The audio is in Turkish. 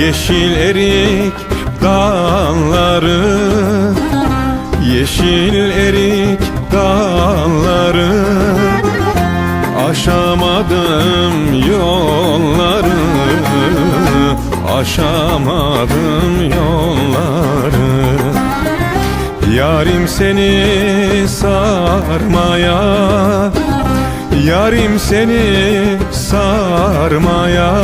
Yeşil erik dalları Yeşil erik dalları Aşamadım yolları Aşamadım yolları. Yarim seni sarmaya Yarim seni sarmaya.